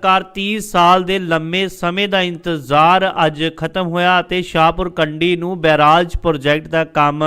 ਆਖਰਕਾਰ 30 ਸਾਲ ਦੇ ਲੰਮੇ ਸਮੇਂ ਦਾ ਇੰਤਜ਼ਾਰ ਅੱਜ ਖਤਮ ਹੋਇਆ ਅਤੇ ਸ਼ਾਹਪੁਰ ਕੰਡੀ ਨੂੰ ਬੈਰਾਜ ਪ੍ਰੋਜੈਕਟ ਦਾ ਕੰਮ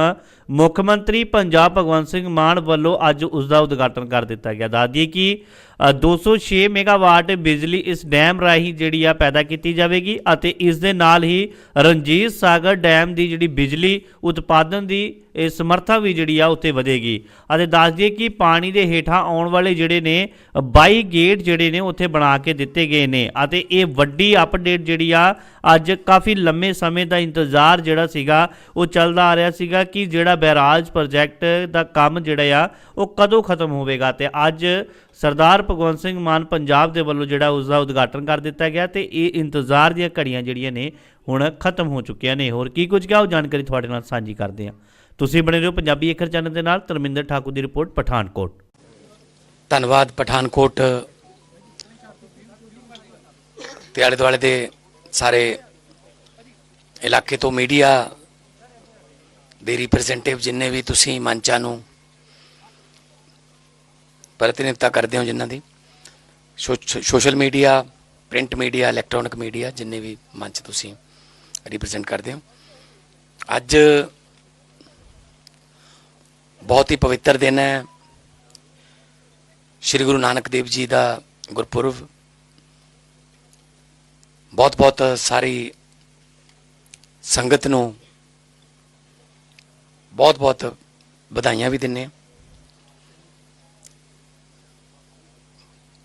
ਮੁੱਖ ਮੰਤਰੀ ਪੰਜਾਬ ਭਗਵੰਤ ਸਿੰਘ ਮਾਨ ਵੱਲੋਂ ਅੱਜ ਉਸ ਦਾ ਉਦਘਾਟਨ ਕਰ ਦਿੱਤਾ ਗਿਆ। ਦੱਸ ਦਈਏ ਕਿ ਅ, 206 ਮੈਗਾਵਾਟ ਬਿਜਲੀ ਇਸ ਡੈਮ ਰਾਹੀਂ ਜਿਹੜੀ ਆ ਪੈਦਾ ਕੀਤੀ ਜਾਵੇਗੀ ਅਤੇ ਇਸ ਦੇ ਨਾਲ ਹੀ ਰਣਜੀਤ ਸਾਗਰ ਡੈਮ ਦੀ ਜਿਹੜੀ ਬਿਜਲੀ ਉਤਪਾਦਨ ਦੀ ਇਹ ਸਮਰੱਥਾ ਵੀ ਜਿਹੜੀ ਆ ਉੱਤੇ ਵਧੇਗੀ। ਅਤੇ ਦੱਸ ਦਈਏ ਕਿ ਪਾਣੀ ਦੇ ਹੇਠਾਂ ਆਉਣ ਵਾਲੇ ਜਿਹੜੇ ਨੇ 22 ਗੇਟ ਜਿਹੜੇ ਨੇ ਉੱਥੇ ਬਣਾ ਕੇ ਦਿੱਤੇ ਗਏ ਨੇ ਅਤੇ ਇਹ ਵੱਡੀ ਅਪਡੇਟ ਜਿਹੜੀ ਆ ਅੱਜ ਕਾਫੀ ਲੰਮੇ ਸਮੇਂ ਦਾ ਇੰਤਜ਼ਾਰ ਜਿਹੜਾ ਸੀਗਾ, ਉਹ ਚੱਲਦਾ ਆ ਰਿਹਾ ਸੀਗਾ ਕਿ ਜਿਹੜਾ ਬੈਰਾਜ ਪ੍ਰੋਜੈਕਟ ਦਾ ਕੰਮ ਜਿਹੜਾ ਆ, ਉਹ ਕਦੋਂ ਖਤਮ ਹੋਵੇਗਾ ਤੇ ਅੱਜ ਸਰਦਾਰ ਭਗਵੰਤ ਸਿੰਘ ਮਾਨ ਪੰਜਾਬ ਦੇ ਵੱਲੋਂ ਜਿਹੜਾ ਉਸ ਦਾ ਉਦਘਾਟਨ ਕਰ ਦਿੱਤਾ ਗਿਆ ਤੇ ਇਹ ਇੰਤਜ਼ਾਰ ਦੀਆਂ ਘੜੀਆਂ ਜਿਹੜੀਆਂ ਨੇ, ਹੁਣ ਖਤਮ ਹੋ ਚੁੱਕੀਆਂ ਨੇ। ਹੋਰ ਕੀ ਕੁਝ ਕਿਹਾ? ਉਹ ਜਾਣਕਾਰੀ ਤੁਹਾਡੇ ਨਾਲ ਸਾਂਝੀ ਕਰਦੇ ਹਾਂ। ਤੁਸੀਂ ਬਣੇ ਰਹੋ ਪੰਜਾਬੀ ਅੱਖਰ ਚੈਨਲ ਦੇ ਨਾਲ, ਧਰਮਿੰਦਰ ਠਾਕੁਰ ਦੀ ਰਿਪੋਰਟ, ਪਠਾਨਕੋਟ। ਧੰਨਵਾਦ, ਪਠਾਨਕੋਟ। ਤੇ ਆਲੇ ਦੁਆਲੇ ਦੇ ਸਾਰੇ ਇਲਾਕੇ ਤੋਂ ਮੀਡੀਆ ਦੇ ਰਿਪਰੈਜ਼ੈਂਟੇਟਿਵ ਜਿੰਨੇ ਵੀ ਤੁਸੀਂ ਮੰਚਾਂ ਨੂੰ ਪ੍ਰਤੀਨਿਧਤਾ ਕਰਦੇ ਹੋ ਜਿਨ੍ਹਾਂ ਦੀ ਸੋਸ਼- social media, print media electronic media ਜਿੰਨੇ ਵੀ ਮੰਚ ਤੁਸੀਂ ਰਿਪਰੈਜ਼ੈਂਟ ਕਰਦੇ ਹੋ। ਅੱਜ ਬਹੁਤ ਹੀ ਪਵਿੱਤਰ ਦਿਨ ਹੈ। ਸ਼੍ਰੀ ਗੁਰੂ ਨਾਨਕ ਦੇਵ ਜੀ ਦਾ ਗੁਰਪੁਰਬ ਬਹੁਤ ਬਹੁਤ ਸਾਰੀ ਸੰਗਤ ਨੂੰ ਬਹੁਤ ਬਹੁਤ ਵਧਾਈਆਂ ਵੀ ਦਿੰਨੇ ਹਾਂ।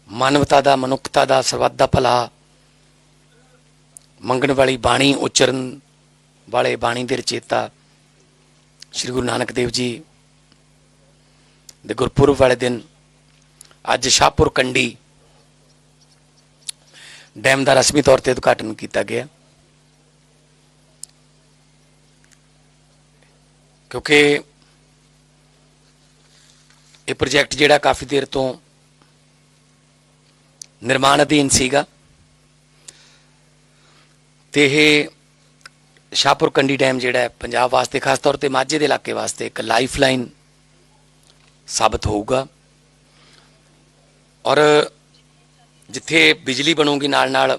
ਮਾਨਵਤਾ ਦਾ, ਮਨੁੱਖਤਾ ਦਾ, ਸਰਬੱਤ ਦਾ ਭਲਾ ਮੰਗਣ ਵਾਲੀ ਬਾਣੀ, ਉਚਰਨ ਵਾਲੇ ਬਾਣੀ ਦੇ ਰਚੇਤਾ ਸ਼੍ਰੀ ਗੁਰੂ ਨਾਨਕ ਦੇਵ ਜੀ ਦੇ ਗੁਰਪੁਰਬ ਵਾਲੇ ਦਿਨ ਅੱਜ ਸ਼ਾਹਪੁਰ ਕੰਡੀ ਡੈਮ ਦਾ ਰਸਮੀ ਤੌਰ ਤੇ ਉਦਘਾਟਨ ਕੀਤਾ ਗਿਆ। ਕਿਉਂਕਿ ਇਹ ਪ੍ਰੋਜੈਕਟ ਜਿਹੜਾ ਕਾਫੀ ਦੇਰ ਤੋਂ ਨਿਰਮਾਣ ਅਧੀਨ ਸੀਗਾ। ਤੇ ਇਹ ਸ਼ਾਹਪੁਰ ਕੰਡੀ ਡੈਮ ਜਿਹੜਾ ਹੈ, ਪੰਜਾਬ ਵਾਸਤੇ ਖਾਸ ਤੌਰ ਤੇ ਮਾਝੇ ਦੇ ਇਲਾਕੇ ਵਾਸਤੇ ਇੱਕ ਲਾਈਫਲਾਈਨ ਸਾਬਤ ਹੋਊਗਾ। ਔਰ ਜਿੱਥੇ ਬਿਜਲੀ ਬਣੂਗੀ ਨਾਲ ਨਾਲ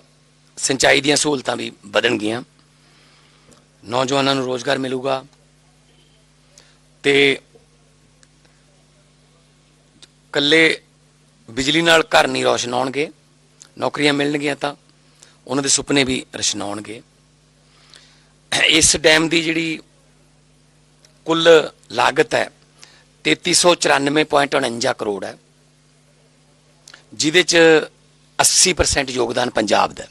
ਸਿੰਚਾਈ ਦੀਆਂ ਸਹੂਲਤਾਂ ਵੀ ਵਧਣਗੀਆਂ। ਨੌਜਵਾਨਾਂ ਨੂੰ ਰੋਜ਼ਗਾਰ ਮਿਲੂਗਾ ਤੇ ਕੱਲੇ ਬਿਜਲੀ ਨਾਲ ਘਰ ਨਹੀਂ ਰੋਸ਼ਨ ਹੋਣਗੇ, ਨੌਕਰੀਆਂ ਮਿਲਣਗੀਆਂ ਤਾਂ ਉਹਨਾਂ ਦੇ ਸੁਪਨੇ ਵੀ ਰਸ਼ਨਾਉਣਗੇ। ਇਸ ਡੈਮ ਦੀ ਜਿਹੜੀ ਕੁੱਲ ਲਾਗਤ ਹੈ 3394.49 ਕਰੋੜ ਹੈ, ਜਿਹਦੇ ਚ 80% ਯੋਗਦਾਨ ਪੰਜਾਬ ਦਾ ਹੈ।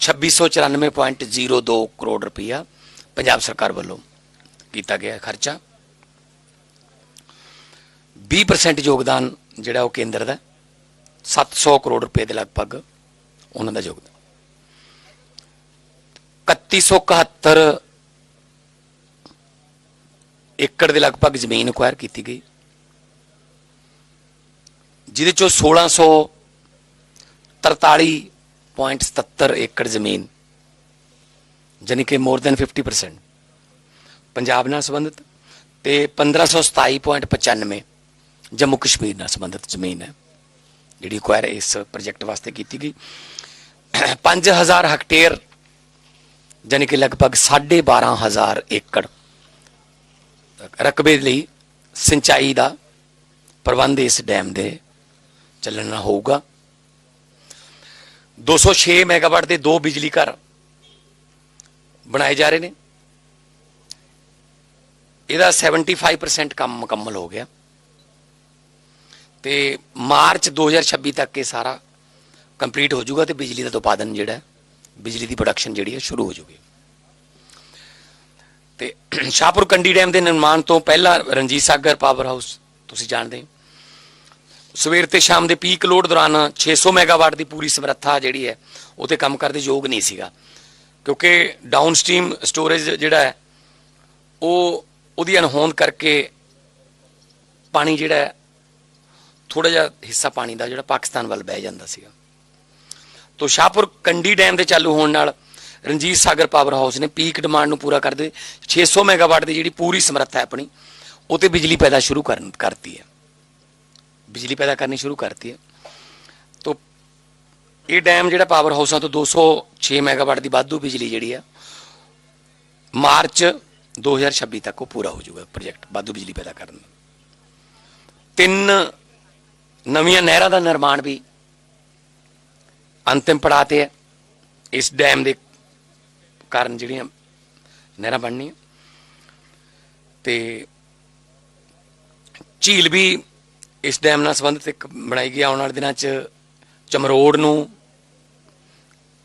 2694.02 ਕਰੋੜ ਰੁਪਇਆ ਪੰਜਾਬ ਸਰਕਾਰ ਵੱਲੋਂ ਕੀਤਾ ਗਿਆ ਖਰਚਾ 20% ਯੋਗਦਾਨ ਜਿਹੜਾ ਉਹ ਕੇਂਦਰ ਦਾ ਹੈ। 700 ਕਰੋੜ ਰੁਪਏ ਦੇ ਲਗਭਗ ਉਹਨਾਂ ਦਾ ਯੋਗਦਾਨ 3171 ਏਕੜ ਦੇ ਲਗਭਗ ਜ਼ਮੀਨ ਅਕਵਾਇਰ ਕੀਤੀ ਗਈ ਜਿਹਦੇ ਚੋਂ 1643.77 ਏਕੜ ਜ਼ਮੀਨ ਜਾਣੀ ਕਿ ਮੋਰ ਦੈਨ 50% ਪੰਜਾਬ ਨਾਲ ਸੰਬੰਧਿਤ ਤੇ 1527.95 ਜੰਮੂ ਕਸ਼ਮੀਰ ਨਾਲ ਸੰਬੰਧਿਤ ਜ਼ਮੀਨ ਹੈ ਜਿਹੜੀ ਅਕਵਾਇਰ ਇਸ ਪ੍ਰੋਜੈਕਟ ਵਾਸਤੇ ਕੀਤੀ ਗਈ 5000 ਹੈਕਟੇਅਰ ਜਾਣੀ ਕਿ ਲਗਭਗ 12500 ਏਕੜ ਰਕਬੇ ਲਈ ਸਿੰਚਾਈ ਦਾ ਪ੍ਰਬੰਧ ਇਸ ਡੈਮ ਦੇ ਚੱਲਣਾ ਹੋਊਗਾ 206 ਮੈਗਾਵਾਟ ਦੇ ਦੋ ਬਿਜਲੀ ਘਰ ਬਣਾਏ ਜਾ ਰਹੇ ਨੇ। ਇਹਦਾ 75% ਕੰਮ ਮੁਕੰਮਲ ਹੋ ਗਿਆ। ਤੇ ਮਾਰਚ 2026 ਤੱਕ ਇਹ ਸਾਰਾ ਕੰਪਲੀਟ ਹੋ ਜਾਊਗਾ ਤੇ ਬਿਜਲੀ ਦਾ ਉਤਪਾਦਨ ਜਿਹੜਾ ਬਿਜਲੀ ਦੀ ਪ੍ਰੋਡਕਸ਼ਨ ਜਿਹੜੀ ਹੈ, ਸ਼ੁਰੂ ਹੋ ਜਾਊਗੀ। ਤੇ ਸ਼ਾਹਪੁਰ ਕੰਡੀ ਡੈਮ ਦੇ ਨਿਰਮਾਣ ਤੋਂ ਪਹਿਲਾਂ ਰਣਜੀਤ ਸਾਗਰ ਪਾਵਰ ਹਾਊਸ ਤੁਸੀਂ ਜਾਣਦੇ ਹੋ। ਸਵੇਰ ਤੇ ਸ਼ਾਮ ਦੇ ਪੀਕ ਲੋਡ ਦੌਰਾਨ 600 ਮੈਗਾਵਾਟ ਦੀ ਪੂਰੀ ਸਮਰੱਥਾ ਜਿਹੜੀ ਹੈ, ਉਹ ਤੇ ਕੰਮ ਕਰਦੇ ਯੋਗ ਨਹੀਂ ਸੀਗਾ। ਕਿਉਂਕਿ ਡਾਊਨ ਡਾਊਨਸਟ੍ਰੀਮ ਸਟੋਰੇਜ ਜਿਹੜਾ ਹੈ, ਉਹ ਉਹਦੀ ਅਣਹੋਂਦ ਕਰਕੇ ਪਾਣੀ ਜਿਹੜਾ ਹੈ ਥੋੜਾ ਜਿਹਾ ਹਿੱਸਾ ਪਾਣੀ ਦਾ ਜਿਹੜਾ ਪਾਕਿਸਤਾਨ ਵੱਲ ਬਹਿ ਜਾਂਦਾ ਸੀਗਾ। ਤੋਂ ਸ਼ਾਹਪੁਰ ਕੰਡੀ ਡੈਮ ਦੇ ਚਾਲੂ ਹੋਣ ਨਾਲ ਰਣਜੀਤ ਸਾਗਰ ਪਾਵਰ ਹਾਊਸ ਨੇ ਪੀਕ ਡਿਮਾਂਡ ਨੂੰ ਪੂਰਾ ਕਰਦੇ 600 ਮੈਗਾਵਾਟ ਦੀ ਜਿਹੜੀ ਪੂਰੀ ਸਮਰੱਥਾ ਹੈ ਆਪਣੀ, ਉਹ ਤੇ ਬਿਜਲੀ ਪੈਦਾ ਸ਼ੁਰੂ ਕਰਨ ਕਰਤੀ ਹੈ। ਬਿਜਲੀ ਪੈਦਾ ਕਰਨੀ ਸ਼ੁਰੂ ਕਰਤੀ ਹੈ। ਤੋਂ ਇਹ ਡੈਮ ਜਿਹੜਾ ਪਾਵਰ ਹਾਊਸਾਂ ਤੋਂ 206 ਮੈਗਾਵਾਟ ਦੀ ਵਾਧੂ ਬਿਜਲੀ ਜਿਹੜੀ ਆ, ਮਾਰਚ 2026 ਤੱਕ ਉਹ ਪੂਰਾ ਹੋ ਜਾਊਗਾ ਪ੍ਰੋਜੈਕਟ ਵਾਧੂ ਬਿਜਲੀ ਪੈਦਾ ਕਰਨ ਦਾ। ਤਿੰਨ ਨਵੀਆਂ ਨਹਿਰਾਂ ਦਾ ਨਿਰਮਾਣ ਵੀ ਅੰਤਿਮ ਪੜਾਅ ਤੇ ਹੈ। ਇਸ ਡੈਮ ਦੇ ਕਾਰਨ ਜਿਹੜੀਆਂ ਨਹਿਰਾਂ ਬਣਨੀਆਂ। ਤੇ ਝੀਲ ਵੀ ਇਸ ਡੈਮ ਨਾਲ ਸੰਬੰਧਿਤ ਇੱਕ ਬਣਾਈ ਗਈ ਆਉਣ ਵਾਲੇ ਦਿਨਾਂ 'ਚ ਚਮਰੋੜ ਨੂੰ,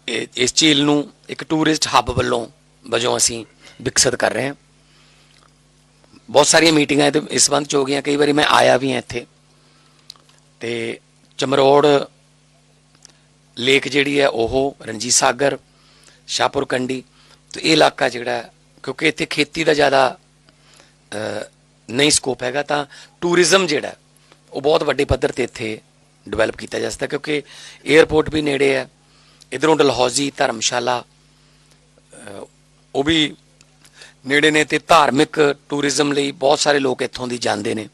ਇਹ- ਇਸ ਝੀਲ ਨੂੰ ਇੱਕ ਟੂਰਿਸਟ ਹੱਬ ਵੱਲੋਂ ਵਜੋਂ ਅਸੀਂ ਵਿਕਸਿਤ ਕਰ ਰਹੇ ਹਾਂ। ਬਹੁਤ ਸਾਰੀਆਂ ਮੀਟਿੰਗਾਂ ਇਹਦੇ, ਇਸ ਸੰਬੰਧ 'ਚ ਹੋ ਗਈਆਂ, ਕਈ ਵਾਰੀ ਮੈਂ ਆਇਆ ਵੀ ਹਾਂ ਇੱਥੇ। ਤੇ ਚਮਰੋੜ ਲੇਕ ਜਿਹੜੀ ਹੈ, ਉਹ ਰਣਜੀਤ ਸਾਗਰ, ਸ਼ਾਹਪੁਰ ਕੰਡੀ ਤੇ ਇਹ ਇਲਾਕਾ ਜਿਹੜਾ, ਕਿਉਂਕਿ ਇੱਥੇ ਖੇਤੀ ਦਾ ਜ਼ਿਆਦਾ ਨਹੀਂ ਸਕੋਪ ਹੈਗਾ, ਤਾਂ ਟੂਰਿਜ਼ਮ ਜਿਹੜਾ ਉਹ ਬਹੁਤ ਵੱਡੇ ਪੱਧਰ ਤੇ ਇੱਥੇ ਡਿਵੈਲਪ ਕੀਤਾ ਜਾ ਸਕਦਾ, ਕਿਉਂਕਿ 에ਅਰਪੋਰਟ ਵੀ ਨੇੜੇ ਹੈ, ਇਧਰੋਂ ਡਲਹੌਜ਼ੀ ਧਰਮਸ਼ਾਲਾ ਉਹ ਵੀ ਨੇੜੇ ਨੇ ਤੇ ਧਾਰਮਿਕ ਟੂਰਿਜ਼ਮ ਲਈ ਬਹੁਤ ਸਾਰੇ ਲੋਕ ਇੱਥੋਂ ਦੀ ਜਾਂਦੇ ਨੇ।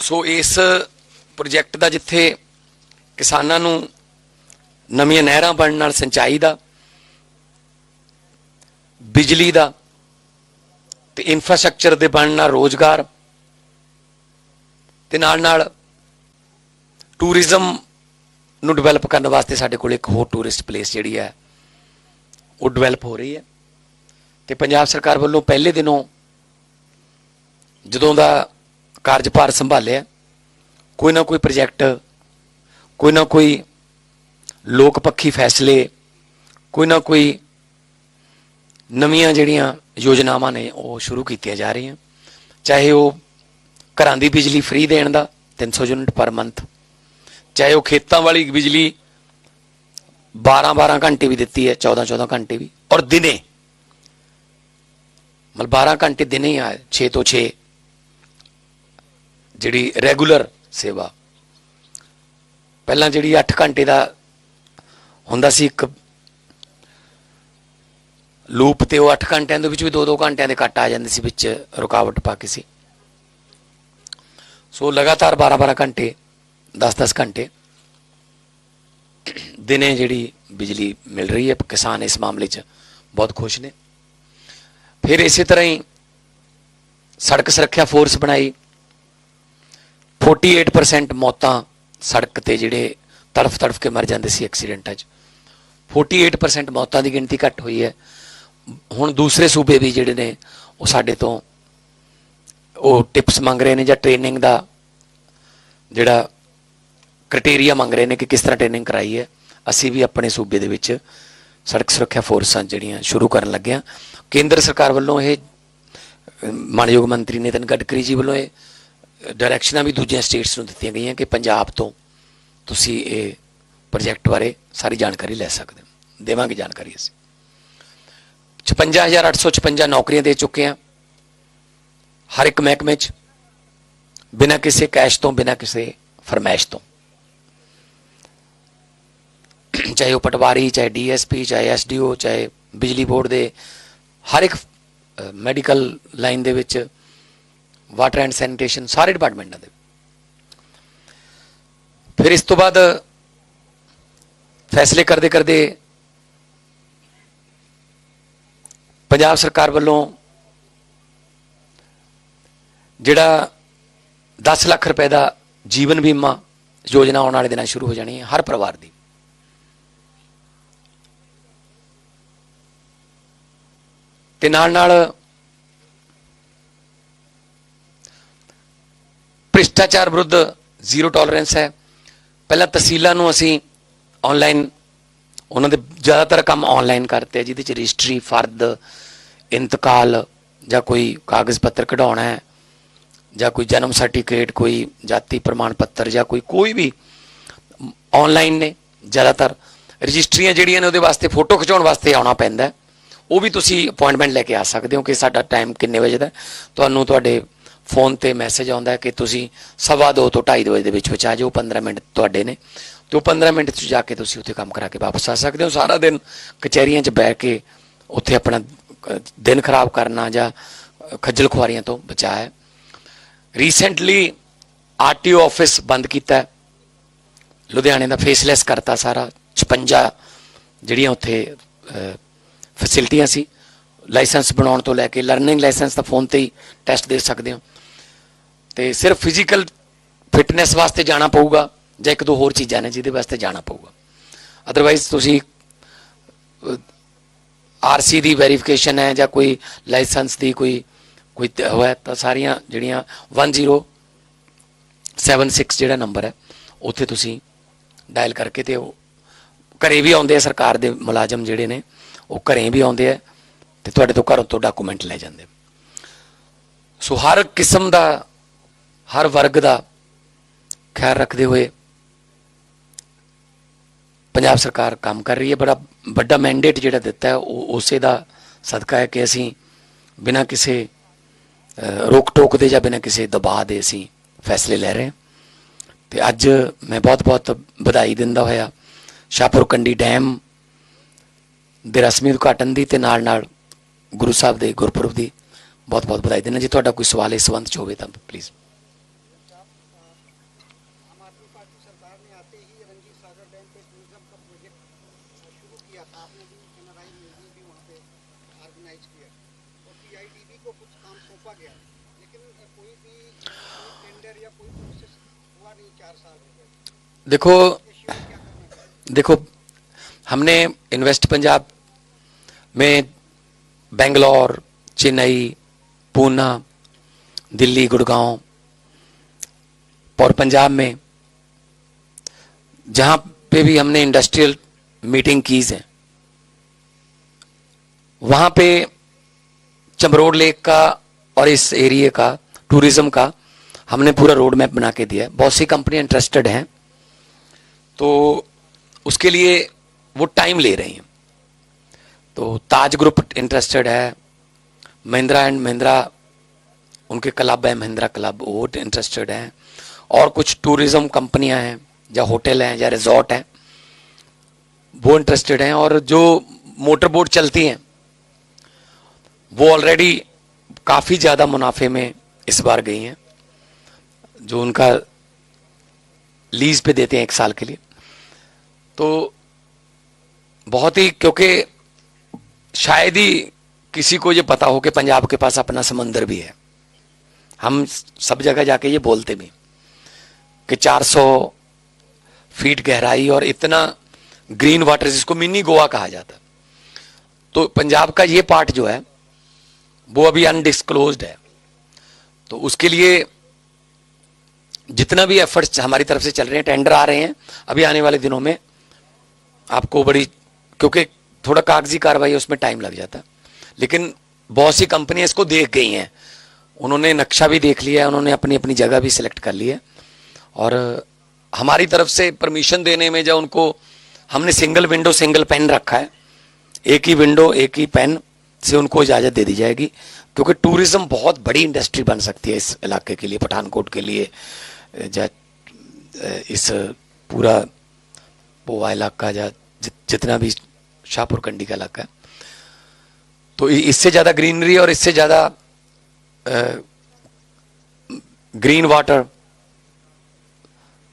ਸੋ ਇਸ ਪ੍ਰੋਜੈਕਟ ਦਾ ਜਿੱਥੇ ਕਿਸਾਨਾਂ ਨੂੰ ਨਵੀਆਂ ਨਹਿਰਾਂ ਬਣਨ ਨਾਲ ਸਿੰਚਾਈ ਦਾ, ਬਿਜਲੀ ਦਾ ਤੇ ਇਨਫਰਾਸਟ੍ਰਕਚਰ ਦੇ ਬਣਨ ਨਾਲ ਰੋਜ਼ਗਾਰ ਤੇ ਨਾਲ ਨਾਲ ਟੂਰਿਜ਼ਮ ਨੂੰ ਡਿਵੈਲਪ ਕਰਨ ਵਾਸਤੇ ਸਾਡੇ ਕੋਲ ਇੱਕ ਹੋਰ ਟੂਰਿਸਟ ਪਲੇਸ ਜਿਹੜੀ ਹੈ, ਉਹ ਡਿਵੈਲਪ ਹੋ ਰਹੀ ਹੈ। ਤੇ ਪੰਜਾਬ ਸਰਕਾਰ ਵੱਲੋਂ ਪਹਿਲੇ ਦਿਨੋਂ ਜਦੋਂ ਦਾ ਕਾਰਜਭਾਰ ਸੰਭਾਲਿਆ, ਕੋਈ ਨਾ ਕੋਈ ਪ੍ਰੋਜੈਕਟ ਕੋਈ ਨਾ ਕੋਈ ਲੋਕ ਪੱਖੀ ਫੈਸਲੇ, ਕੋਈ ਨਾ ਕੋਈ ਨਵੀਆਂ ਜਿਹੜੀਆਂ ਯੋਜਨਾਵਾਂ ਨੇ ਉਹ ਸ਼ੁਰੂ ਕੀਤੀਆਂ ਜਾ ਰਹੀਆਂ। ਚਾਹੇ ਉਹ ਘਰਾਂ ਦੀ ਬਿਜਲੀ ਫ੍ਰੀ ਦੇਣ ਦਾ 300 ਯੂਨਿਟ ਪਰ ਮੰਥ ਚਾਹੇ ਉਹ ਖੇਤਾਂ ਵਾਲੀ ਬਿਜਲੀ 12 12 ਘੰਟੇ ਵੀ ਦਿੱਤੀ ਹੈ 14 14 ਘੰਟੇ ਵੀ, ਔਰ ਦਿਨੇ। ਮਤਲਬ 12 ਘੰਟੇ ਦਿਨੇ ਹੀ ਆ 6 ਤੋਂ 6 ਜਿਹੜੀ ਰੈਗੂਲਰ ਸੇਵਾ। ਪਹਿਲਾਂ ਜਿਹੜੀ 8 ਘੰਟੇ ਦਾ ਹੁੰਦਾ ਸੀ ਇੱਕ ਲੂਪ ਤੇ ਉਹ 8 ਘੰਟਿਆਂ ਦੇ ਵਿੱਚ ਵੀ 2-2 ਘੰਟਿਆਂ ਦੇ ਕੱਟ ਆ ਜਾਂਦੇ ਸੀ ਵਿੱਚ ਰੁਕਾਵਟ ਪਾ ਕੇ ਸੀ। ਸੋ ਲਗਾਤਾਰ 12-12 ਘੰਟੇ 10-10 ਘੰਟੇ ਦਿਨੇ ਜਿਹੜੀ ਬਿਜਲੀ ਮਿਲ ਰਹੀ ਹੈ, ਕਿਸਾਨ ਇਸ ਮਾਮਲੇ 'ਚ ਬਹੁਤ ਖੁਸ਼ ਨੇ। ਫਿਰ ਇਸੇ ਤਰ੍ਹਾਂ ਹੀ ਸੜਕ ਸੁਰੱਖਿਆ ਫੋਰਸ ਬਣਾਈ। 48% ਮੌਤਾਂ ਸੜਕ ਤੇ ਜਿਹੜੇ ਤੜਫ ਤੜਫ ਕੇ ਮਰ ਜਾਂਦੇ ਸੀ ਐਕਸੀਡੈਂਟਾਂ 'ਚ। 48% ਮੌਤਾਂ ਦੀ ਗਿਣਤੀ ਘਟ ਹੋਈ ਹੈ। ਹੁਣ ਦੂਸਰੇ ਸੂਬੇ ਵੀ ਜਿਹੜੇ ਨੇ, ਉਹ ਸਾਡੇ ਤੋਂ ਉਹ ਟਿਪਸ ਮੰਗ ਰਹੇ ਨੇ ਜਾਂ ਟ੍ਰੇਨਿੰਗ ਦਾ ਜਿਹੜਾ ਕ੍ਰਾਈਟੇਰੀਆ ਮੰਗ ਰਹੇ ਨੇ ਕਿ ਕਿਸ ਤਰ੍ਹਾਂ ਟ੍ਰੇਨਿੰਗ ਕਰਾਈ ਹੈ, ਅਸੀਂ ਵੀ ਆਪਣੇ ਸੂਬੇ ਦੇ ਵਿੱਚ ਸੜਕ ਸੁਰੱਖਿਆ ਫੋਰਸਾਂ ਜਿਹੜੀਆਂ ਸ਼ੁਰੂ ਕਰਨ ਲੱਗੇ ਹਾਂ। ਕੇਂਦਰ ਸਰਕਾਰ ਵੱਲੋਂ ਇਹ, ਮਾਨਯੋਗ ਮੰਤਰੀ ਨਿਤਨ ਗਡਕਰੀ ਜੀ ਵੱਲੋਂ ਇਹ ਡਾਇਰੈਕਸ਼ਨਾਂ ਵੀ ਦੂਜੀਆਂ ਸਟੇਟਸ ਨੂੰ ਦਿੱਤੀਆਂ ਗਈਆਂ ਕਿ ਪੰਜਾਬ ਤੋਂ ਤੁਸੀਂ ਇਹ ਪ੍ਰੋਜੈਕਟ ਬਾਰੇ ਸਾਰੀ ਜਾਣਕਾਰੀ ਲੈ ਸਕਦੇ ਹੋ। ਦੇਵਾਂਗੇ ਜਾਣਕਾਰੀ ਅਸੀਂ। 56856 ਨੌਕਰੀਆਂ ਦੇ ਚੁੱਕੇ ਹਾਂ। ਹਰ ਇੱਕ ਮਹਿਕਮੇ 'ਚ, ਬਿਨਾਂ ਕਿਸੇ ਕੈਸ਼ ਤੋਂ, ਬਿਨਾਂ ਕਿਸੇ ਫਰਮਾਇਸ਼ ਤੋਂ। ਚਾਹੇ ਉਹ ਪਟਵਾਰੀ, ਚਾਹੇ ਡੀਐਸਪੀ ਚਾਹੇ ਐਸਡੀਓ ਚਾਹੇ ਬਿਜਲੀ ਬੋਰਡ ਦੇ ਹਰ ਇੱਕ ਮੈਡੀਕਲ ਲਾਈਨ ਦੇ ਵਿੱਚ ਵਾਟਰ ਐਂਡ ਸੈਨੀਟੇਸ਼ਨ ਸਾਰੇ ਡਿਪਾਰਟਮੈਂਟਾਂ ਦੇ। ਫਿਰ ਇਸ ਤੋਂ ਬਾਅਦ ਫੈਸਲੇ ਕਰਦੇ ਕਰਦੇ ਪੰਜਾਬ ਸਰਕਾਰ ਵੱਲੋਂ ਜਿਹੜਾ 10 ਲੱਖ ਰੁਪਏ ਦਾ ਜੀਵਨ ਬੀਮਾ ਯੋਜਨਾ ਆਉਣ ਵਾਲੇ ਦਿਨਾਂ ਸ਼ੁਰੂ ਹੋ ਜਾਣੀ ਹੈ, ਹਰ ਪਰਿਵਾਰ ਦੀ। ਤੇ ਨਾਲ ਨਾਲ ਭ੍ਰਿਸ਼ਟਾਚਾਰ ਵਿਰੁੱਧ ਜ਼ੀਰੋ ਟੋਲਰੈਂਸ ਹੈ। ਪਹਿਲਾਂ ਤਹਿਸੀਲਾਂ ਨੂੰ ਅਸੀਂ ਆਨਲਾਈਨ ਉਹਨਾਂ ਦੇ ਜ਼ਿਆਦਾਤਰ ਕੰਮ ਆਨਲਾਈਨ ਕਰਤੇ ਆ, ਜਿਹਦੇ ਚ ਰਜਿਸਟਰੀ, ਫਰਦ, ਇੰਤਕਾਲ ਜਾਂ ਕੋਈ ਕਾਗਜ਼ ਪੱਤਰ ਕਢਾਉਣਾ ਹੈ। ਜਾਂ ਕੋਈ ਜਨਮ ਸਰਟੀਫਿਕੇਟ ਕੋਈ ਜਾਤੀ ਪ੍ਰਮਾਣ ਪੱਤਰ ਜਾਂ ਕੋਈ ਕੋਈ ਵੀ ਆਨਲਾਈਨ ਨੇ ਜ਼ਿਆਦਾਤਰ, ਰਜਿਸਟਰੀਆਂ ਜਿਹੜੀਆਂ ਨੇ ਉਹਦੇ ਵਾਸਤੇ ਫੋਟੋ ਖਿਚਾਉਣ ਵਾਸਤੇ ਆਉਣਾ ਪੈਂਦਾ ਉਹ ਵੀ ਤੁਸੀਂ ਅਪਾਇੰਟਮੈਂਟ ਲੈ ਕੇ ਆ ਸਕਦੇ ਹੋ ਕਿ ਸਾਡਾ ਟਾਈਮ ਕਿੰਨੇ ਵਜੇ ਦਾ ਤੁਹਾਨੂੰ ਤੁਹਾਡੇ ਫੋਨ ਤੇ ਮੈਸੇਜ ਆਉਂਦਾ ਹੈ ਕਿ ਤੁਸੀਂ ਸਵਾ ਦੋ ਤੋਂ 2:30 ਵਜੇ ਦੇ ਵਿੱਚ ਵਿੱਚ ਆ ਜਾਓ 15 ਮਿੰਟ ਤੁਹਾਡੇ ਨੇ। ਤੇ ਉਹ 15 ਮਿੰਟ 'ਚ ਜਾ ਕੇ ਤੁਸੀਂ ਉੱਥੇ ਕੰਮ ਕਰਾ ਕੇ ਵਾਪਸ ਆ ਸਕਦੇ ਹੋ। ਸਾਰਾ ਦਿਨ ਕਚਹਿਰੀਆਂ 'ਚ ਬਹਿ ਕੇ ਉੱਥੇ ਆਪਣਾ ਦਿਨ ਖਰਾਬ ਕਰਨਾ ਜਾਂ ਖੱਜਲ ਖੁਆਰੀਆਂ ਤੋਂ ਬਚਾ ਹੈ। ਰੀਸੈਂਟਲੀ ਆਰਟੀਓ ਆਫਿਸ ਬੰਦ ਕੀਤਾ ਲੁਧਿਆਣੇ ਦਾ ਫੇਸਲੈਸ ਕਰਤਾ ਸਾਰਾ। 56 ਜਿਹੜੀਆਂ ਉੱਥੇ ਫੈਸਿਲਿਟੀਆਂ ਸੀ ਲਾਇਸੈਂਸ ਬਣਾਉਣ ਤੋਂ ਲੈ ਕੇ ਲਰਨਿੰਗ ਲਾਇਸੈਂਸ ਤਾਂ ਫੋਨ ਤੇ ਹੀ ਟੈਸਟ ਦੇ ਸਕਦੇ ਹੋ। ਤੇ ਸਿਰਫ ਫਿਜ਼ੀਕਲ ਫਿਟਨੈਸ ਵਾਸਤੇ ਜਾਣਾ ਪਊਗਾ ਜਾਂ ਇੱਕ ਦੋ ਹੋਰ ਚੀਜ਼ਾਂ ਨੇ ਜਿਹਦੇ ਵਾਸਤੇ ਜਾਣਾ ਪਊਗਾ। ਅਦਰਵਾਈਜ਼ ਤੁਸੀਂ ਆਰਸੀ ਦੀ ਵੈਰੀਫਿਕੇਸ਼ਨ ਹੈ ਜਾਂ ਕੋਈ ਲਾਇਸੈਂਸ ਦੀ ਕੋਈ ਕੋਈ ਹੋਇਆ ਤਾਂ ਸਾਰੀਆਂ ਜਿਹੜੀਆਂ 1076 ਜਿਹੜਾ ਨੰਬਰ ਹੈ, ਉੱਥੇ ਤੁਸੀਂ ਡਾਇਲ ਕਰਕੇ ਤੇ ਉਹ ਘਰੇ ਵੀ ਆਉਂਦੇ ਆ, ਸਰਕਾਰ ਦੇ ਮੁਲਾਜ਼ਮ ਜਿਹੜੇ ਨੇ, ਉਹ ਘਰੇ ਵੀ ਆਉਂਦੇ ਆ ਤੇ ਤੁਹਾਡੇ ਤੋਂ ਘਰੋਂ ਤੋਂ ਡਾਕੂਮੈਂਟ ਲੈ ਜਾਂਦੇ ਸੋ ਹਰ ਕਿਸਮ ਦਾ, ਹਰ ਵਰਗ ਦਾ ਖਿਆਲ ਰੱਖਦੇ ਹੋਏ ਪੰਜਾਬ ਸਰਕਾਰ ਕੰਮ ਕਰ ਰਹੀ ਹੈ। ਬੜਾ ਵੱਡਾ ਮੈਂਡੇਟ ਜਿਹੜਾ ਦਿੱਤਾ ਹੈ, ਉਹ ਉਸੇ ਦਾ ਸਦਕਾ ਹੈ ਕਿ ਅਸੀਂ ਬਿਨਾਂ ਕਿਸੇ ਰੋਕ ਟੋਕ ਦੇ ਜਾਂ ਬਿਨਾਂ ਕਿਸੇ ਦਬਾਅ ਦੇ ਅਸੀਂ ਫੈਸਲੇ ਲੈ ਰਹੇ ਹਾਂ। ਤੇ ਅੱਜ ਮੈਂ ਬਹੁਤ-ਬਹੁਤ ਵਧਾਈ ਦਿੰਦਾ ਹੋਇਆ ਸ਼ਾਹਪੁਰ ਕੰਡੀ ਡੈਮ ਦੇ ਰਸਮੀ ਉਦਘਾਟਨ ਦੀ ਤੇ ਨਾਲ-ਨਾਲ ਗੁਰੂ ਸਾਹਿਬ ਦੇ ਗੁਰਪੁਰਬ ਦੀ ਬਹੁਤ-ਬਹੁਤ ਵਧਾਈ ਦਿੰਦਾ। ਜੇ ਤੁਹਾਡਾ ਕੋਈ ਸਵਾਲ ਇਸ ਸੰਬੰਧ ਚ ਹੋਵੇ ਤਾਂ ਪਲੀਜ਼ पीआईडीबी को कुछ काम सौंपा गया लेकिन कोई भी टेंडर या कोई प्रोसेस हुआ नहीं चार साल हो गए। देखो देखो हमने इन्वेस्ट पंजाब में बेंगलोर चेन्नई पूना दिल्ली गुड़गांव और पंजाब में जहाँ पे भी हमने इंडस्ट्रियल मीटिंग कीज है वहाँ पे चमरोड लेक का और इस एरिए का टूरिज़्म का, हमने पूरा रोड मैप बना के दिया है। बहुत सी कंपनियाँ इंटरेस्टेड हैं। तो उसके लिए वो टाइम ले रही हैं। तो ताज ग्रुप इंटरेस्टेड है। महिंद्रा एंड महिंद्रा उनके क्लब है महिंद्रा क्लब वो इंटरेस्टेड हैं। और कुछ टूरिज़्म कंपनियाँ हैं, या होटल हैं, या रिजॉर्ट हैं। वो इंटरेस्टेड हैं और जो मोटर बोट चलती हैं वो ऑलरेडी काफ़ी ज़्यादा मुनाफे में इस बार गई हैं, जो उनका लीज पे देते हैं एक साल के लिए। तो बहुत ही, क्योंकि शायद ही किसी को ये पता हो कि पंजाब के पास अपना समंदर भी है। हम सब जगह जाके ये बोलते भी कि 400 फीट गहराई और इतना ग्रीन वाटर जिसको मिनी गोवा कहा जाता। तो पंजाब का ये पार्ट जो है वो अभी अनडिस्क्लोज्ड है। तो उसके लिए जितना भी एफर्ट्स हमारी तरफ़ से चल रहे हैं टेंडर आ रहे हैं, अभी आने वाले दिनों में आपको बड़ी, क्योंकि थोड़ा कागज़ी कार्रवाई उसमें टाइम लग जाता। लेकिन बहुत सी कंपनियाँ इसको देख गई हैं। उन्होंने नक्शा भी देख लिया है, उन्होंने अपनी अपनी जगह भी सिलेक्ट कर ली है। और हमारी तरफ़ से परमिशन देने में जब उनको हमने सिंगल विंडो सिंगल पेन रखा है, एक ही विंडो एक ही पेन से उनको इजाज़त दे दी जाएगी, क्योंकि टूरिज़्म बहुत बड़ी इंडस्ट्री बन सकती है इस इलाके के लिए, पठानकोट के लिए, या इस पूरा पोवा इलाका या जितना भी शाहपुर कंडी का इलाका है। तो इससे ज़्यादा ग्रीनरी और इससे ज़्यादा ग्रीन वाटर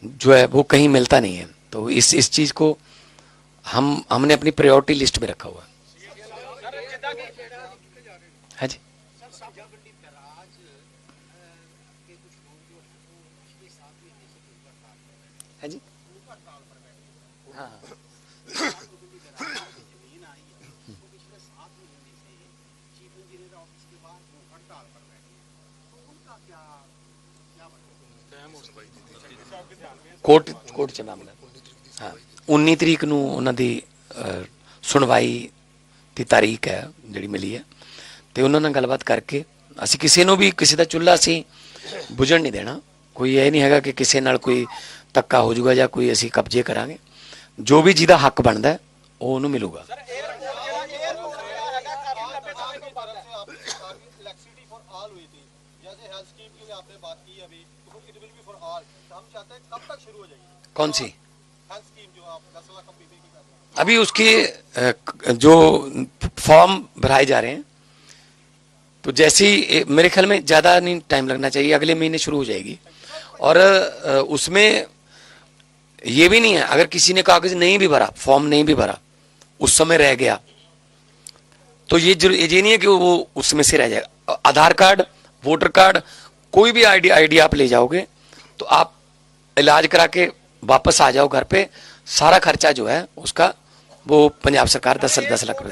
जो है वो कहीं मिलता नहीं है। तो इस इस चीज़ को हम, हमने अपनी प्रायोरिटी लिस्ट में रखा हुआ है। ਕੋਰਟ ਕੋਰਟ ਚ ਮਾਮਲਾ ਹਾਂ। 19 ਤਰੀਕ ਨੂੰ ਉਹਨਾਂ ਦੀ ਸੁਣਵਾਈ ਦੀ ਤਾਰੀਖ ਹੈ ਜਿਹੜੀ ਮਿਲੀ ਹੈ। ਤੇ ਉਹਨਾਂ ਨਾਲ ਗੱਲਬਾਤ ਕਰਕੇ ਅਸੀਂ ਕਿਸੇ ਨੂੰ ਵੀ ਕਿਸੇ ਦਾ ਚੁੱਲ੍ਹਾ ਅਸੀਂ ਬੁਝਣ ਨਹੀਂ ਦੇਣਾ। ਕੋਈ ਇਹ ਨਹੀਂ ਹੈਗਾ ਕਿ ਕਿਸੇ ਨਾਲ ਕੋਈ ਧੱਕਾ ਹੋ ਜਾਊਗਾ ਜਾਂ ਕੋਈ ਅਸੀਂ ਕਬਜ਼ੇ ਕਰਾਂਗੇ। ਜੋ ਵੀ ਜਿਹਦਾ ਹੱਕ ਬਣਦਾ ਉਹ ਉਹਨੂੰ ਮਿਲੂਗਾ। चाहते हैं? कब तक शुरू हो जाएगी? कौन सी? अभी उसके जो फॉर्म भराए जा रहे हैं तो जैसे ही मेरे ख्याल में ज़्यादा नहीं टाइम लगना चाहिए अगले महीने शुरू हो जाएगी। और उसमें ये भी नहीं है अगर किसी ने कागज़ नहीं भी भरा फॉर्म नहीं भी भरा उस समय रह गया तो ये ज़रूर ये नहीं है कि वो उसमें से रह जाएगा। आधार कार्ड वोटर कार्ड कोई भी आईडी आईडी आप ले जाओगे तो आप इलाज करा के वापस आ जाओ घर पे सारा खर्चा जो है उसका वो पंजाब सरकार दस दस लाख?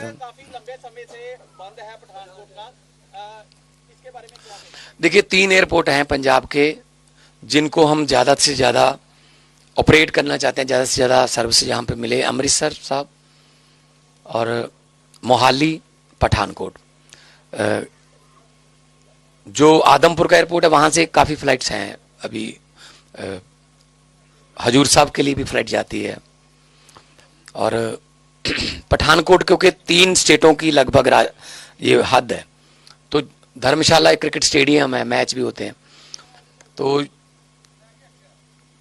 देखिए तीन एयरपोर्ट हैं पंजाब के जिनको हम ज़्यादा से ज़्यादा ऑपरेट करना चाहते हैं ज़्यादा से ज़्यादा सर्विस यहाँ पे मिले। अमृतसर साहब और मोहाली पठानकोट। जो आदमपुर का एयरपोर्ट है वहाँ से काफ़ी फ़्लाइट्स हैं अभी। हजूर साहब के लिए भी फ़्लाइट जाती है। और पठानकोट, क्योंकि तीन स्टेटों की लगभग ये हद है। तो धर्मशाला, एक क्रिकेट स्टेडियम है, मैच भी होते हैं। तो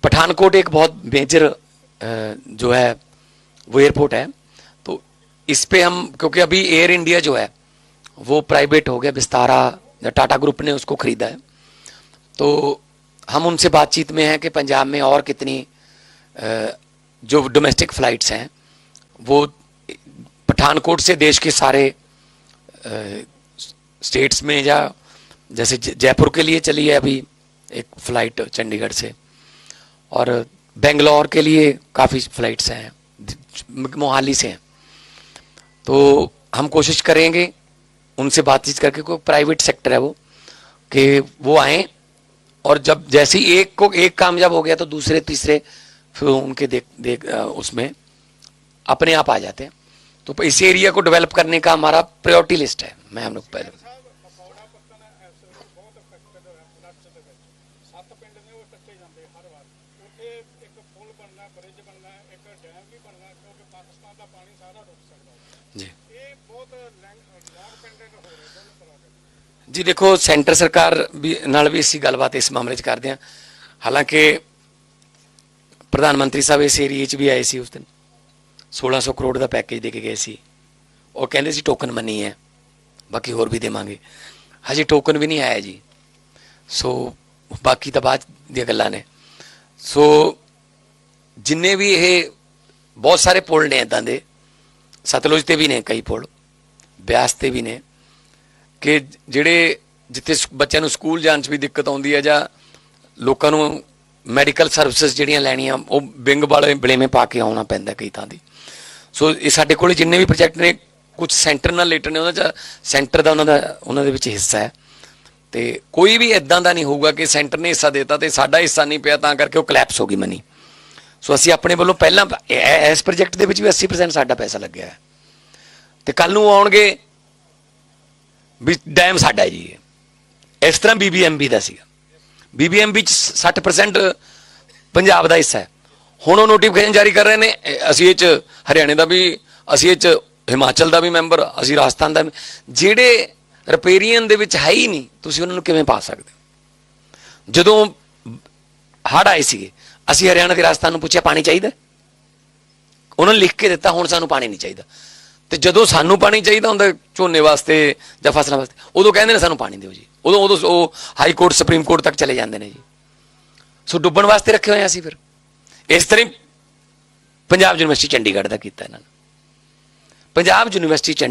पठानकोट एक बहुत मेजर जो है, वो एयरपोर्ट है। तो इस पे हम, क्योंकि अभी एयर इंडिया जो है, वो प्राइवेट हो गया विस्तारा टाटा ग्रुप ने उसको खरीदा है। तो हम उनसे बातचीत में हैं कि पंजाब में और कितनी जो डोमेस्टिक फ्लाइट्स हैं, वो पठानकोट से देश के सारे स्टेट्स में या जैसे जयपुर के लिए चली है अभी एक फ़्लाइट चंडीगढ़ से। और बेंगलोर के लिए काफ़ी फ्लाइट्स हैं मोहाली से हैं। तो हम कोशिश करेंगे उनसे बातचीत करके कोई प्राइवेट सेक्टर है वो, कि वो आए, और जब जैसे ही एक को एक कामयाब हो गया तो दूसरे, तीसरे फिर उनके देख देख अ, उसमें अपने आप आ जाते हैं तो इस एरिया को डेवलप करने का हमारा प्रायोरिटी लिस्ट है मैं हम लोग पहले ਮਕੌੜਾ ਪੱਤਨ ਇਸ ਵੇਲੇ ਬਹੁਤ ਅਫੈਕਟਡ ਹੈ ਫਲੱਡ ਦੇ ਵਿੱਚ ਸੱਤ ਪਿੰਡ ਨੇ ਉਹ ਟੱਕੇ ਜਾਂਦੇ ਹਰ ਵਾਰ ਉੱਥੇ ਇੱਕ ਪੁਲ ਬਣਨਾ ਬ੍ਰਿਜ ਬਣਨਾ ਇੱਕ ਡੈਮ ਵੀ ਬਣਨਾ ਕਿਉਂਕਿ ਪਾਕਿਸਤਾਨ ਦਾ ਪਾਣੀ ਸਾਰਾ ਰੁਕ ਸਕਦਾ ਹੈ ਜੀ ਇਹ ਬਹੁਤ ਲੌਂਗ ਪੈਂਡੈਂਟ ਹੋ ਰਿਹਾ ਦੋਨੋਂ ਤਰ੍ਹਾਂ ਦੇ ਜੀ ਦੇਖੋ ਸੈਂਟਰ ਸਰਕਾਰ ਵੀ ਨਾਲ ਵੀ ਅਸੀਂ ਗੱਲਬਾਤ ਇਸ ਮਾਮਲੇ 'ਚ ਕਰਦੇ ਹਾਂ ਹਾਲਾਂਕਿ ਪ੍ਰਧਾਨ ਮੰਤਰੀ ਸਾਹਿਬ ਇਸ ਏਰੀਏ 'ਚ ਵੀ ਆਏ ਸੀ ਉਸ ਦਿਨ। 1600 ਕਰੋੜ ਦਾ ਪੈਕੇਜ ਦੇ ਕੇ ਗਏ ਸੀ। ਉਹ ਕਹਿੰਦੇ ਸੀ ਟੋਕਨ ਮੰਨੀ ਹੈ। ਬਾਕੀ ਹੋਰ ਵੀ ਦੇਵਾਂਗੇ। ਹਜੇ ਟੋਕਨ ਵੀ ਨਹੀਂ ਆਇਆ ਜੀ। ਸੋ ਬਾਕੀ ਤਾਂ ਬਾਅਦ ਦੀਆਂ ਗੱਲਾਂ ਨੇ। ਸੋ ਜਿੰਨੇ ਵੀ ਇਹ ਬਹੁਤ ਸਾਰੇ ਪੁਲ ਨੇ ਇਦਾਂ ਦੇ। ਸਤਲੁਜ ਤੇ ਵੀ ਨੇ ਕਈ ਪੁਲ। ਬਿਆਸ ਤੇ ਵੀ ਨੇ। ਕਿ ਜਿਹੜੇ ਜਿੱਥੇ ਬੱਚਿਆਂ ਨੂੰ ਸਕੂਲ ਜਾਣ 'ਚ ਵੀ ਦਿੱਕਤ ਆਉਂਦੀ ਹੈ ਜਾਂ ਲੋਕਾਂ ਨੂੰ ਮੈਡੀਕਲ ਸਰਵਿਸਿਜ਼ ਜਿਹੜੀਆਂ ਲੈਣੀਆਂ, ਉਹ ਬਿੰਗ ਵਾਲੇ ਬਲੇਵੇਂ ਪਾ ਕੇ ਆਉਣਾ ਪੈਂਦਾ ਕਈ ਥਾਂ ਦੀ ਸੋ ਇਹ ਸਾਡੇ ਕੋਲੇ ਜਿੰਨੇ ਵੀ ਪ੍ਰੋਜੈਕਟ ਨੇ ਕੁਝ ਸੈਂਟਰ ਨਾਲ ਰਿਲੇਟਡ ਨੇ, ਉਹਨਾਂ 'ਚ ਸੈਂਟਰ ਦਾ ਉਹਨਾਂ ਦਾ, ਉਹਨਾਂ ਦੇ ਵਿੱਚ ਹਿੱਸਾ ਹੈ। ਤੇ ਕੋਈ ਵੀ ਇਦਾਂ ਦਾ ਨਹੀਂ ਹੋਊਗਾ ਕਿ ਸੈਂਟਰ ਨੇ ਹਿੱਸਾ ਦਿੱਤਾ ਤੇ ਸਾਡਾ ਹਿੱਸਾ ਨਹੀਂ ਪਿਆ, ਤਾਂ ਕਰਕੇ ਉਹ ਕਲੈਪਸ ਹੋ ਗਈ ਮਨੀ ਸੋ ਅਸੀਂ ਆਪਣੇ ਵੱਲੋਂ ਪਹਿਲਾਂ ਇਸ ਪ੍ਰੋਜੈਕਟ ਦੇ ਵਿੱਚ ਵੀ 80% ਸਾਡਾ ਪੈਸਾ ਲੱਗਿਆ ਹੈ। ਤੇ ਕੱਲ ਨੂੰ ਆਉਣਗੇ ਵੀ ਡੈਮ ਸਾਡਾ ਜੀ ਇਸ ਤਰ੍ਹਾਂ ਬੀਬੀਐਮਬੀ ਦਾ ਸੀਗਾ। ਬੀਬੀਐਮਬੀ ਚ 60% ਪੰਜਾਬ ਦਾ ਹਿੱਸਾ ਹੈ। ਹੁਣ ਉਹ ਨੋਟੀਫਿਕੇਸ਼ਨ ਜਾਰੀ ਕਰ ਰਹੇ ਨੇ ਅਸੀਂ ਇਹ ਚ ਹਰਿਆਣੇ ਦਾ ਵੀ, ਅਸੀਂ ਇਹ ਚ ਹਿਮਾਚਲ ਦਾ ਵੀ ਮੈਂਬਰ ਅਸੀਂ ਰਾਜਸਥਾਨ ਦਾ ਜਿਹੜੇ ਰਿਪੇਰੀਅਨ ਦੇ ਵਿੱਚ ਹੈ ਹੀ ਨਹੀਂ, ਤੁਸੀਂ ਉਹਨਾਂ ਨੂੰ ਕਿਵੇਂ ਪਾ ਸਕਦੇ ਹੋ? ਜਦੋਂ ਹੜ ਆਏ ਸੀਗੇ, ਅਸੀਂ ਹਰਿਆਣਾ ਤੇ ਰਾਜਸਥਾਨ ਨੂੰ ਪੁੱਛਿਆ, ਪਾਣੀ ਚਾਹੀਦਾ? ਉਹਨਾਂ ਨੇ ਲਿਖ ਕੇ ਦਿੱਤਾ, ਹੁਣ ਸਾਨੂੰ ਪਾਣੀ ਨਹੀਂ ਚਾਹੀਦਾ। ਤੇ ਜਦੋਂ ਸਾਨੂੰ ਪਾਣੀ ਚਾਹੀਦਾ ਹੁੰਦਾ ਝੋਨੇ ਵਾਸਤੇ ਜਾਂ ਫਸਲਾਂ ਵਾਸਤੇ, ਉਦੋਂ ਕਹਿੰਦੇ ਨੇ ਸਾਨੂੰ ਪਾਣੀ ਦਿਓ ਜੀ। ਉਦੋਂ ਉਦੋਂ ਉਹ ਹਾਈ ਕੋਰਟ, ਸੁਪਰੀਮ ਕੋਰਟ ਤੱਕ ਚਲੇ ਜਾਂਦੇ ਨੇ ਜੀ। ਸੋ ਡੁੱਬਣ ਵਾਸਤੇ ਰੱਖੇ ਹੋਏ ਆ ਅਸੀਂ ਫਿਰ। ਇਸ ਤਰ੍ਹਾਂ ਹੀ ਪੰਜਾਬ ਯੂਨੀਵਰਸਿਟੀ ਚੰਡੀਗੜ੍ਹ ਦਾ ਕੀਤਾ ਇਹਨਾਂ ਨੇ। ਪੰਜਾਬ ਯੂਨੀਵਰਸਿਟੀ ਚੰਡੀਗੜ੍ਹ